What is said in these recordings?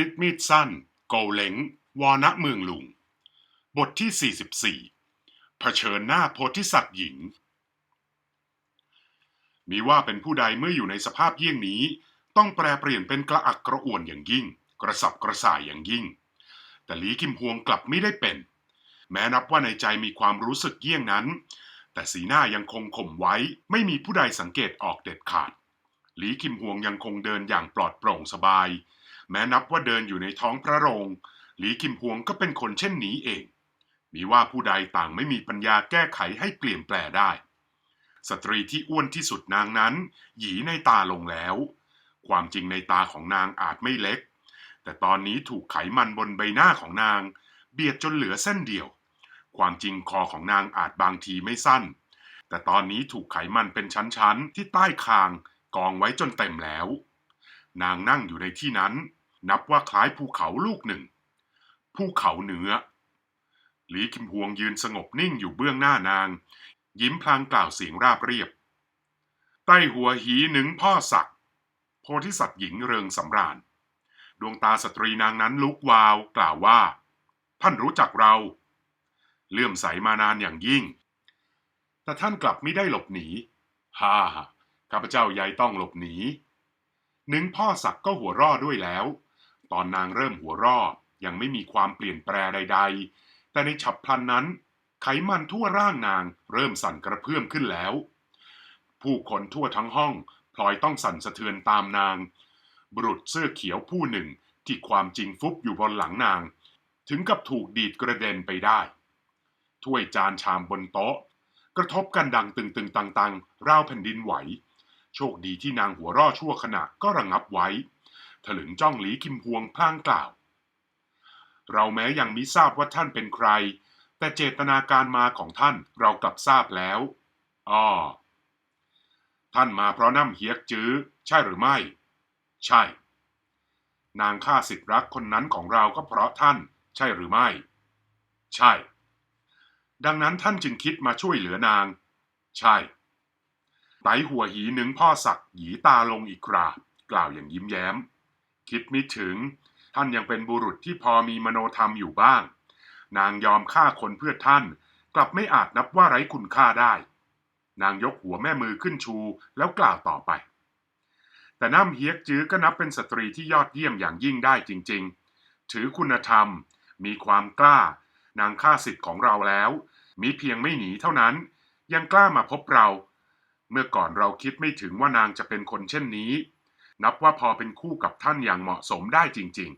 ฤทธิ์มีดสั้นโกเล้งวอนะเมืองลุง บทที่ 44 เผชิญหน้าโพธิสัตว์หญิง มีว่าเป็นผู้ใดเมื่ออยู่ในสภาพเยี่ยงนี้ ต้องแปลเปลี่ยนเป็นกระอักกระอ่วนอย่างยิ่ง กระสับกระส่ายอย่างยิ่ง แต่หลีคิมพวงกลับไม่ได้เป็น แม้นับว่าในใจมีความรู้สึกเยี่ยงนั้น แต่สีหน้ายังคงข่มไว้ไม่มีผู้ใดสังเกตออกเด็ดขาดหลีคิมพวงยังคงเดินอย่างปลอดโปร่งสบาย แม้นับว่าเดินอยู่ในท้องพระโรงหลีคิมพวงก็เป็นคนเช่นนี้เอง มีว่าผู้ใดต่างไม่มีปัญญาแก้ไขให้เปลี่ยนแปลได้ สตรีที่อ้วนที่สุดนางนั้น หยีในตาลงแล้ว ความจริงในตาของนางอาจไม่เล็ก แต่ตอนนี้ถูกไขมันบนใบหน้าของนาง เบียดจนเหลือเส้นเดียว ความจริงคอของนางอาจบางทีไม่สั้น แต่ตอนนี้ถูกไขมันเป็นชั้นๆที่ใต้คางกองไว้จนเต็มแล้ว นางนั่งอยู่ในที่นั้น นับว่าคล้ายภูเขาลูกหนึ่ง ภูเขาเหนือ หลีคิมพวงยืนสงบนิ่งอยู่เบื้องหน้านาง ยิ้มพลางกล่าวเสียงราบเรียบ ใต้หัวหีหนึ่งพ่อศักดิ์โพธิสัตว์หญิงเริงสำราญ ดวงตาสตรีนางนั้นลุกวาวกล่าวว่า ท่านรู้จักเรา เลื่อมใสมานานอย่างยิ่ง แต่ท่านกลับไม่ได้หลบหนี ฮ่าฮ่าข้าพเจ้ายายต้องหลบหนี หนึ่งพ่อศักดิ์ก็หัวร่อด้วยแล้ว ตอนนางเริ่มหัวร่อยังไม่มีความเปลี่ยนแปลใด ๆ แต่ในฉับพลันนั้น ไขมันทั่วร่างนางเริ่มสั่นกระเพื่อมขึ้นแล้ว ผู้คนทั่วทั้งห้องพลอยต้องสั่นสะเทือนตามนาง บุรุษเสื้อเขียวผู้หนึ่งที่ความจริงฟุบอยู่บนหลังนาง ถึงกับถูกดีดกระเด็นไปได้ ถ้วยจานชามบนโต๊ะ กระทบกันดังตึงๆตังๆราวแผ่นดินไหว โชคดีที่นางหัวร่อชั่วขณะก็ระงับไว้ถลึงจ้องหลีคิมพวงพลางกล่าว เราแม้ยังมิทราบว่าท่านเป็นใคร แต่เจตนาการมาของท่านเรากลับทราบแล้วอ้อท่านมาเพราะน้ำเฮียกจื้อ ใช่หรือไม่ ใช่ นางข้าสิทธิรักคนนั้นของเราก็เพราะท่าน ใช่หรือไม่ ใช่ ดังนั้นท่านจึงคิดมาช่วยเหลือนาง ใช่ ไตหัวหีหนึ่งพ่อศักดิ์หยีตาลงอีกครากล่าวอย่างยิ้มแย้ม คิดมิถึง ท่านยังเป็นบุรุษที่พอมีมโนธรรมอยู่บ้าง นางยอมฆ่าคนเพื่อท่าน กลับไม่อาจนับว่าไร้คุณค่าได้ นางยกหัวแม่มือขึ้นชูแล้วกล่าวต่อไป แต่น้ำเฮียกจื้อก็นับเป็นสตรีที่ยอดเยี่ยมอย่างยิ่งได้จริง ๆ ถือคุณธรรม มีความกล้า นางฆ่าสิทธิ์ของเราแล้ว มีเพียงไม่หนีเท่านั้น ยังกล้ามาพบเรา เมื่อก่อนเราคิดไม่ถึงว่านางจะเป็นคนเช่นนี้ นับว่าพอเป็นคู่กับท่านอย่างเหมาะสมได้จริง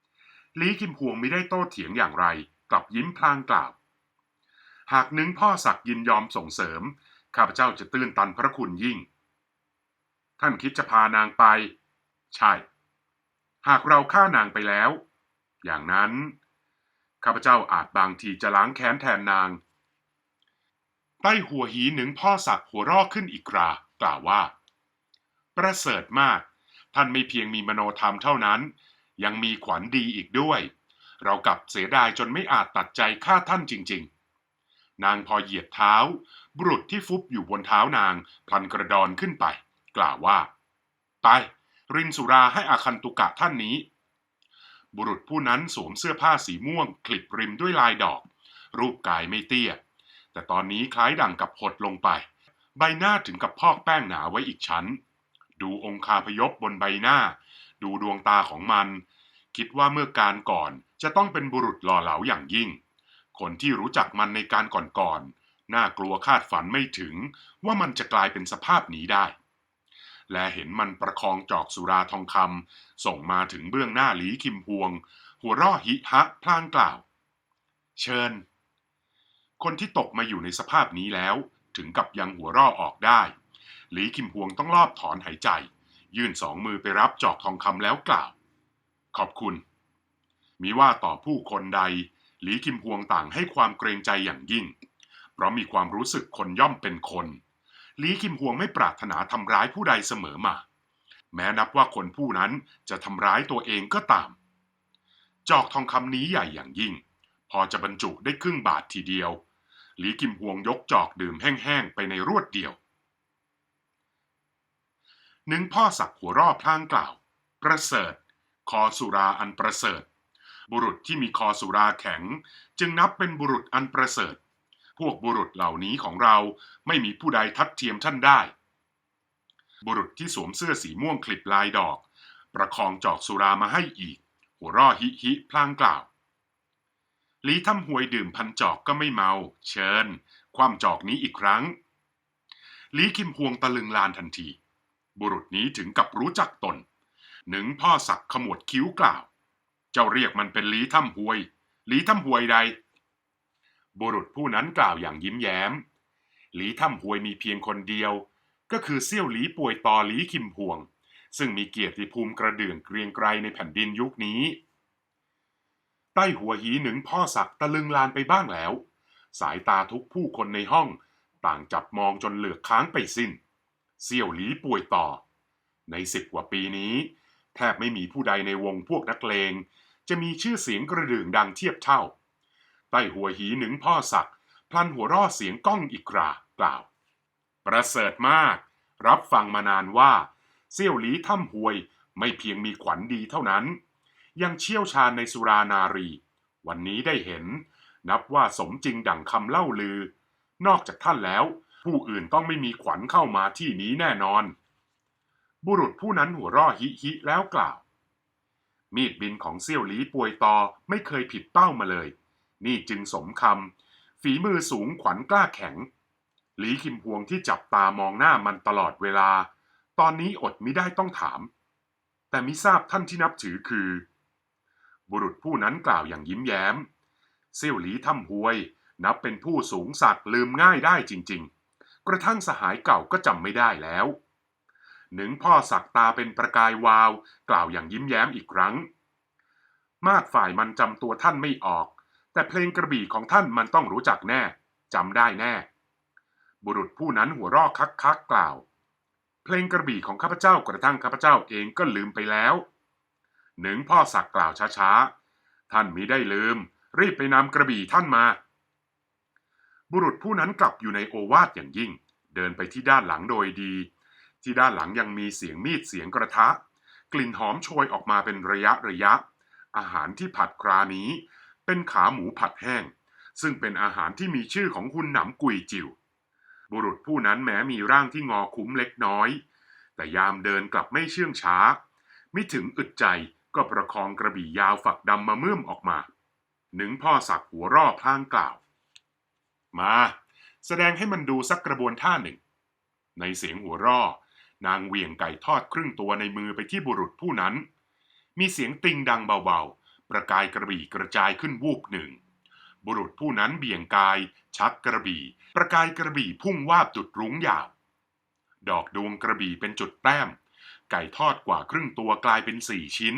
ๆ ลีคิมพวงไม่ได้โต้เถียงอย่างไร กลับยิ้มพลางกล่าว หากนึงพ่อศักดิ์ยินยอมส่งเสริม ข้าพเจ้าจะตื้นตันพระคุณยิ่ง ท่านคิดจะพานางไป ใช่ หากเราฆ่านางไปแล้ว อย่างนั้น ข้าพเจ้าอาจบางทีจะล้างแค้นแทนนาง ใต้หัวหีหนึ่งพ่อศักหัวรอกขึ้นอีกครากล่าวว่า ประเสริฐมาก ท่านไม่เพียงมีมโนธรรมเท่านั้น ยังมีขวัญดีอีกด้วย เรากลับเสียดายจนไม่อาจตัดใจฆ่าท่านจริง ๆ นางพอเหยียดเท้า บุรุษที่ฟุบอยู่บนเท้านางพลันกระดอนขึ้นไป กล่าวว่า ไป รินสุราให้อาคันตุกะท่านนี้ บุรุษผู้นั้นสวมเสื้อผ้าสีม่วงคลิปริมด้วยลายดอก รูปกายไม่เตี้ย แต่ตอนนี้คล้ายดังกับหดลงไป ใบหน้าถึงกับพอกแป้งหนาไว้อีกชั้น ดูองคาพยพบนใบหน้า ดูดวงตาของมัน คิดว่าเมื่อการก่อนจะต้องเป็นบุรุษหล่อเหลาอย่างยิ่ง คนที่รู้จักมันในการก่อนๆน่ากลัวคาดฝันไม่ถึงว่ามันจะกลายเป็นสภาพนี้ได้ และเห็นมันประคองจอกสุราทองคำส่งมาถึงเบื้องหน้าหลีคิมพวง หัวร่อหิฮะพลางกล่าว เชิญ คนที่ตกมาอยู่ในสภาพนี้แล้ว ถึงกับยังหัวร่อออกได้ หลีคิมพวงต้องรอบถอนหายใจ ยื่นสองมือไปรับจอกทองคำแล้วกล่าว ขอบคุณมีว่าต่อผู้คนใด หลีคิมพวงต่างให้ความเกรงใจอย่างยิ่ง เพราะมีความรู้สึกคนย่อมเป็นคนหลีคิมพวงไม่ปรารถนาทำร้ายผู้ใดเสมอมา แม้นับว่าคนผู้นั้นจะทำร้ายตัวเองก็ตาม จอกทองคำนี้ใหญ่อย่างยิ่ง พอจะบรรจุได้ครึ่งบาททีเดียว หลีคิมพวงยกจอกดื่มแห้งๆ ไปในรวดเดียว หนึ่งพ่อสักหัวรอบพลางกล่าว ประเสริฐ คอสุราอันประเสริฐ บุรุษที่มีคอสุราแข็ง จึงนับเป็นบุรุษอันประเสริฐ พวกบุรุษเหล่านี้ของเราไม่มีผู้ใดทัดเทียมท่านได้ บุรุษที่สวมเสื้อสีม่วงคลิปลายดอก ประคองจอกสุรามาให้อีก หัวร่อฮิฮิพลางกล่าว ลีทำหวยดื่มพันจอกก็ไม่เมา เชิญ ความจอกนี้อีกครั้งลีคิมพวงตะลึงลานทันที บุรุษนี้ถึงกับรู้จักตน หนึ่งพ่อสักขมวดคิ้วกล่าว เจ้าเรียกมันเป็นลีถ้ำหวยลีถ้ำหวยใด บุรุษผู้นั้นกล่าวอย่างยิ้มแย้ม หลีถ้ำหวยมีเพียงคนเดียว ก็คือเซี่ยวหลีป่วยต่อหลีคิมพวง ซึ่งมีเกียรติภูมิกระเดื่องเกรียงไกรในแผ่นดินยุคนี้ ใต้หัวหีหนึ่งพ่อสักตะลึงลานไปบ้างแล้ว สายตาทุกผู้คนในห้อง ต่างจับมองจนเหลือกค้างไปสิ้น เซี่ยวหลีป่วยต่อ ในสิบกว่าปีนี้ แทบไม่มีผู้ใดในวงพวกนักเลง จะมีชื่อเสียงกระดื่งดังเทียบเท่า ใต้หัวหีหนึ่งพ่อสักพลันหัวร่อเสียงก้องอีกครากล่าว ประเสริฐมาก รับฟังมานานว่า เซี่ยวหลีถ้ำหวยไม่เพียงมีขวัญดีเท่านั้น ยังเชี่ยวชาญในสุรานารี วันนี้ได้เห็น นับว่าสมจริงดั่งคำเล่าลือ นอกจากท่านแล้ว ผู้อื่นต้องไม่มีขวัญเข้ามาที่นี้แน่นอน บุรุษผู้นั้นหัวร่อฮิฮิแล้วกล่าว มีดบินของเซี่ยวหลีป่วยตอไม่เคยผิดเป้ามาเลย นี่จึงสมคำฝีมือสูงขวัญกล้าแข็งหลีคิมพวงที่จับตามองหน้ามันตลอดเวลา ตอนนี้อดมิได้ต้องถาม แต่มิทราบท่านที่นับถือคือ บุรุษผู้นั้นกล่าวอย่างยิ้มแย้มเซี่ยวหลีถ้ำหวย นับเป็นผู้สูงศักลืมง่ายได้จริง ๆ กระทั่งสหายเก่าก็จำไม่ได้แล้ว หนึ่งพ่อสักตาเป็นประกายวาว กล่าวอย่างยิ้มแย้มอีกครั้ง มากฝ่ายมันจำตัวท่านไม่ออก แต่เพลงกระบี่ของท่านมันต้องรู้จักแน่จำได้แน่ บุรุษผู้นั้นหัวรอกคักคักๆกล่าว เพลงกระบี่ของข้าพเจ้ากระทั่งข้าพเจ้าเองก็ลืมไปแล้ว หนึ่งพ่อสักกล่าวช้าๆ ท่านมิได้ลืม รีบไปนำกระบี่ท่านมา บุรุษผู้นั้นกลับอยู่ในโอวาทอย่างยิ่ง เดินไปที่ด้านหลังโดยดี ที่ด้านหลังยังมีเสียงมีดเสียงกระทะ กลิ่นหอมโชยออกมาเป็นระยะระยะ อาหารที่ผัดครานี้ เป็นขาหมูผัดแห้ง ซึ่งเป็นอาหารที่มีชื่อของคุณหนำกุยจิวบุรุษผู้นั้นแม้มีร่างที่งอคุ้มเล็กน้อย แต่ยามเดินกลับไม่เชื่องช้า ไมิถึงอึดใจ ก็ประคองกระบี่ยาวฝักดำมาเมื่อมออกมา หนึ่งพ่อสักหัวร่อพลางกล่าว มา แสดงให้มันดูสักกระบวนท่าหนึ่ง ในเสียงหัวร่อนางเวียงไก่ทอดครึ่งตัวในมือไปที่บุรุษผู้นั้น มีเสียงติงดังเบาๆ ประกายกระบี่กระจายขึ้นวูบหนึ่ง บุรุษผู้นั้นเบี่ยงกาย ชักกระบี่ ประกายกระบี่พุ่งวาบจุดรุ้งยาว ดอกดวงกระบี่เป็นจุดแต้ม ไก่ทอดกว่าครึ่งตัวกลายเป็นสี่ชิ้น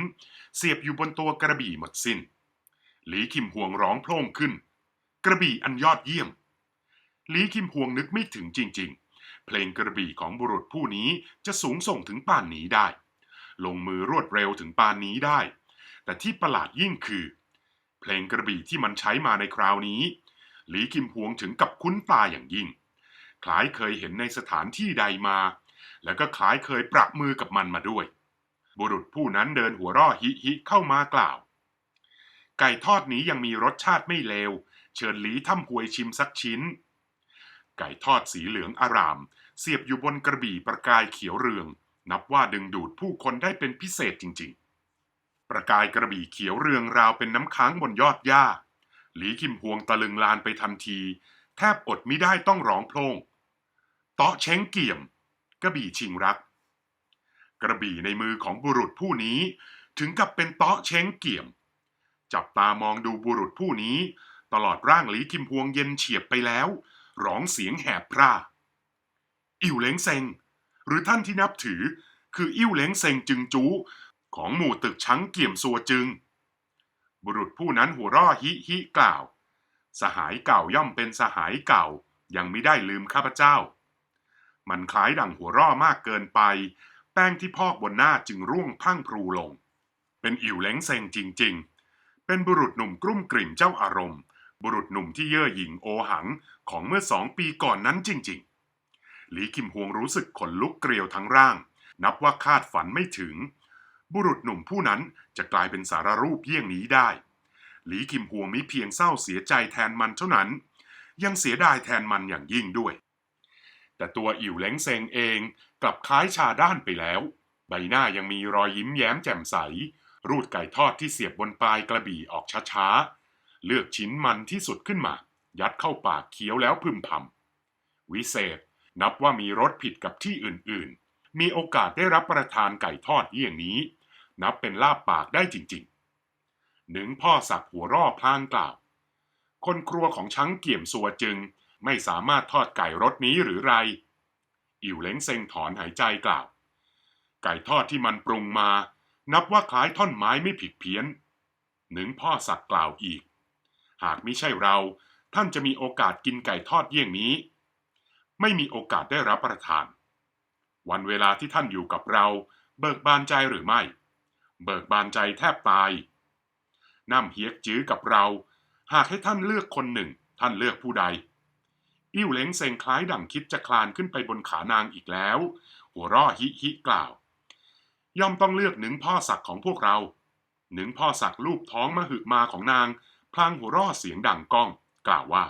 เสียบอยู่บนตัวกระบี่หมดสิน้น หลีคิมพวงร้องโพล่งขึ้น กระบี่อันยอดเยี่ยม หลีคิมพวงนึกไม่ถึงจริง ๆ เพลงกระบี่ของบุรุษผู้นี้จะสูงส่งถึงป่านนี้ได้ ลงมือรวดเร็วถึงป่านนี้ได้ แต่ที่ประหลาดยิ่งคือ เพลงกระบี่ที่มันใช้มาในคราวนี้ หลีคิมพวงถึงกับคุ้นตาอย่างยิ่ง คล้ายเคยเห็นในสถานที่ใดมา แล้วก็คล้ายเคยประมือกับมันมาด้วย บุรุษผู้นั้นเดินหัวร่อฮิฮิเข้ามากล่าว ไก่ทอดนี้ยังมีรสชาติไม่เลว เชิญหลีถ้ำหวยชิมสักชิ้น ไก่ทอดสีเหลืองอาราม เสียบอยู่บนกระบี่ประกายเขียวเรือง นับว่าดึงดูดผู้คนได้เป็นพิเศษจริง ๆ ประกายกระบี่เขียวเรืองราวเป็นน้ำค้างบนยอดหญ้า หลีคิมพวงตะลึงลานไปทันที แทบอดมิได้ต้องร้องโพลงเตาะเช้งเกี่ยม กระบี่ชิงรัก กระบี่ในมือของบุรุษผู้นี้ถึงกับเป็นเตาะเช้งเกี่ยม จับตามองดูบุรุษผู้นี้ ตลอดร่างหลีคิมพวงเย็นเฉียบไปแล้ว ร้องเสียงแหบพร่า อิ่วเล้งเซง หรือท่านที่นับถือ คืออิ่วเล้งเซงจึงจูของหมู่ตึกชั้งเกี่ยมซัวจึง บุรุษผู้นั้นหัวร่อฮิฮิกล่าว สหายเก่าย่อมเป็นสหายเก่า ยังไม่ได้ลืมข้าพเจ้า มันคล้ายดังหัวร่อมากเกินไป แป้งที่พอกบนหน้าจึงร่วงพังพรูลง เป็นอิ่วเล้งเซงจริง ๆ เป็นบุรุษหนุ่มกรุ่มกริ่มเจ้าอารมณ์ บุรุษหนุ่มที่เย่อหยิ่งโอหังของเมื่อสองปีก่อนนั้นจริง ๆ หลีคิมฮวงรู้สึกขนลุกเกลียวทั้งร่าง นับว่าคาดฝันไม่ถึง บุรุษหนุ่มผู้นั้นจะกลายเป็นสารรูปเยี่ยงนี้ได้ หลีคิมพวงมิเพียงเศร้าเสียใจแทนมันเท่านั้น ยังเสียดายแทนมันอย่างยิ่งด้วย แต่ตัวอิ๋วเล้งเซงเองกลับคล้ายชาด้านไปแล้ว ใบหน้ายังมีรอยยิ้มแย้มแจ่มใส รูดไก่ทอดที่เสียบบนปลายกระบี่ออกช้าๆ เลือกชิ้นมันที่สุดขึ้นมา ยัดเข้าปากเคี้ยวแล้วพึมพำวิเศษนับว่ามีรสผิดกับที่อื่นๆ มีโอกาสได้รับประทานไก่ทอดเยี่ยงนี้ นับเป็นลาบปากได้จริงๆ หนึ่งพ่อสักหัวรอบพลางกล่าว คนครัวของช้างเกี่ยมสัวจึง ไม่สามารถทอดไก่รสนี้หรือไร อิ๋วเล้งเซงถอนหายใจกล่าว ไก่ทอดที่มันปรุงมา นับว่าคล้ายท่อนไม้ไม่ผิดเพี้ยน หนึ่งพ่อสักกล่าวอีก หากมิใช่เราท่านจะมีโอกาสกินไก่ทอดเยี่ยงนี้ ไม่มีโอกาสได้รับประทาน วันเวลาที่ท่านอยู่กับเรา เบิกบานใจหรือไม่ เบิกบานใจแทบตายน้ำเฮียกจื้อกับเรา หากให้ท่านเลือกคนหนึ่ง ท่านเลือกผู้ใด อิ่วเล้งเซงคล้ายดั่งคิดจะคลานขึ้นไปบนขานางอีกแล้ว หัวร่อฮิฮิกล่าว ย่อมต้องเลือกหนึ่งพ่อศักของพวกเรา หนึ่งพ่อศักดิ์ลูบท้องมหึมาของนาง พลางหัวร่อเสียงดังก้อง กล่าวว่า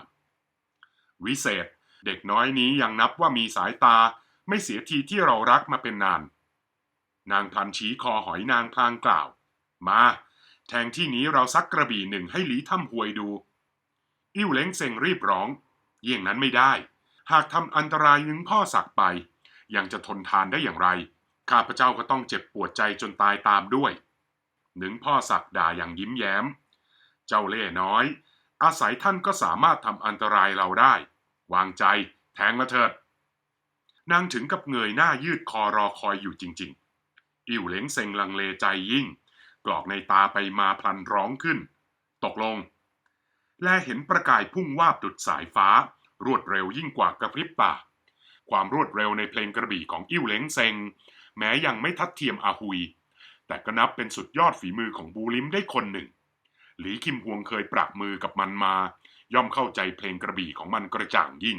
วิเศษ เด็กน้อยนี้ยังนับว่ามีสายตาไม่เสียทีที่เรารักมาเป็นนาน นางพันชี้คอหอยนางพลางกล่าว มาแทงที่นี้เราซักกระบี่หนึ่งให้หลีถ้ำหวยดู อิ่วเล้งเซงรีบร้อง เยี่ยงนั้นไม่ได้ หากทำอันตรายหนึ่งพ่อสักไป ยังจะทนทานได้อย่างไร ข้าพเจ้าก็ต้องเจ็บปวดใจจนตายตามด้วย หนึ่งพ่อสักด่าอย่างยิ้มแย้ม เจ้าเล่น้อย อาศัยท่านก็สามารถทำอันตรายเราได้ วางใจ แทงมาเถิด นางถึงกับเงยหน้ายืดคอรอคอยอยู่จริง ๆ อิ่วเล้งเซ็งลังเลใจยิ่ง กรอกในตาไปมาพลันร้องขึ้น ตกลง แลเห็นประกายพุ่งวาบดุดสายฟ้า รวดเร็วยิ่งกว่ากระพริบตาความรวดเร็วในเพลงกระบี่ของอิ่วเล้งเซ็งแม้ยังไม่ทัดเทียมอาหุย แต่ก็นับเป็นสุดยอดฝีมือของบูลิมได้คนหนึ่ง หลีคิมฮวงเคยปรับมือกับมันมา ย่อมเข้าใจเพลงกระบี่ของมันกระจ่างยิ่ง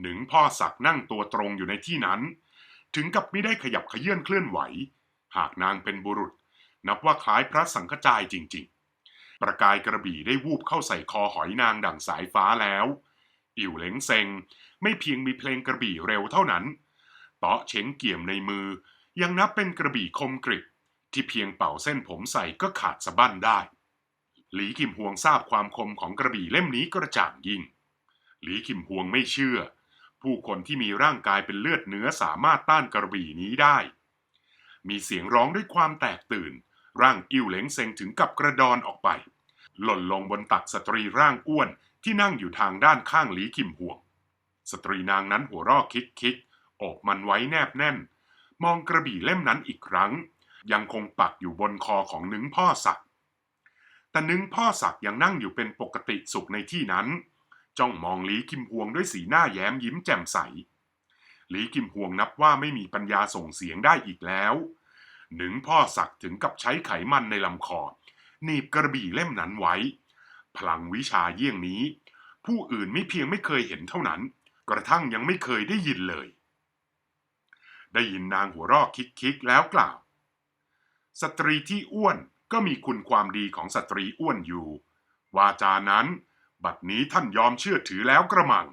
หนึ่งพ่อสักนั่งตัวตรงอยู่ในที่นั้น ถึงกับไม่ได้ขยับขยื่นเคลื่อนไหว หากนางเป็นบุรุษ นับว่าคล้ายพระสังฆจายจริง ๆ ประกายกระบี่ได้วูบเข้าใส่คอหอยนางดั่งสายฟ้าแล้ว อิ่วเหลงเซงไม่เพียงมีเพลงกระบี่เร็วเท่านั้นเตาะเฉงเกี่ยมในมือ ยังนับเป็นกระบี่คมกริบที่เพียงเป่าเส้นผมใส่ก็ขาดสะบั้นได้ หลีคิมฮวงทราบความคมของกระบี่เล่มนี้กระจ่างยิ่ง หลีคิมฮวงไม่เชื่อ ผู้คนที่มีร่างกายเป็นเลือดเนื้อสามารถต้านกระบี่นี้ได้ มีเสียงร้องด้วยความแตกตื่น ร่างอิ่วเหลงเซงถึงกับกระดอนออกไป หล่นลงบนตักสตรีร่างอ้วนที่นั่งอยู่ทางด้านข้างหลีคิมฮวง สตรีนางนั้นหัวรอกคิกคิกโอบมันไว้แนบแน่น มองกระบี่เล่มนั้นอีกครั้ง ยังคงปักอยู่บนคอของนึงพ่อศักดิ์แต่นึงพ่อศักดิ์ยังนั่งอยู่เป็นปกติสุขในที่นั้น จ้องมองหลีคิมฮวงด้วยสีหน้าแย้มยิ้มแจ่มใสหลีคิมฮวงนับว่าไม่มีปัญญาส่งเสียงได้อีกแล้ว หนึ่งพ่อศักถึงกับใช้ไขมันในลำคอหนีบกระบี่เล่มนั้นไว้ พลังวิชาเยี่ยงนี้ ผู้อื่นไม่เพียงไม่เคยเห็นเท่านั้น กระทั่งยังไม่เคยได้ยินเลย ได้ยินนางหัวรอกคิกๆแล้วกล่าว สตรีที่อ้วนก็มีคุณความดีของสตรีอ้วนอยู่ วาจานั้น บัดนี้ท่านยอมเชื่อถือแล้วกระมัง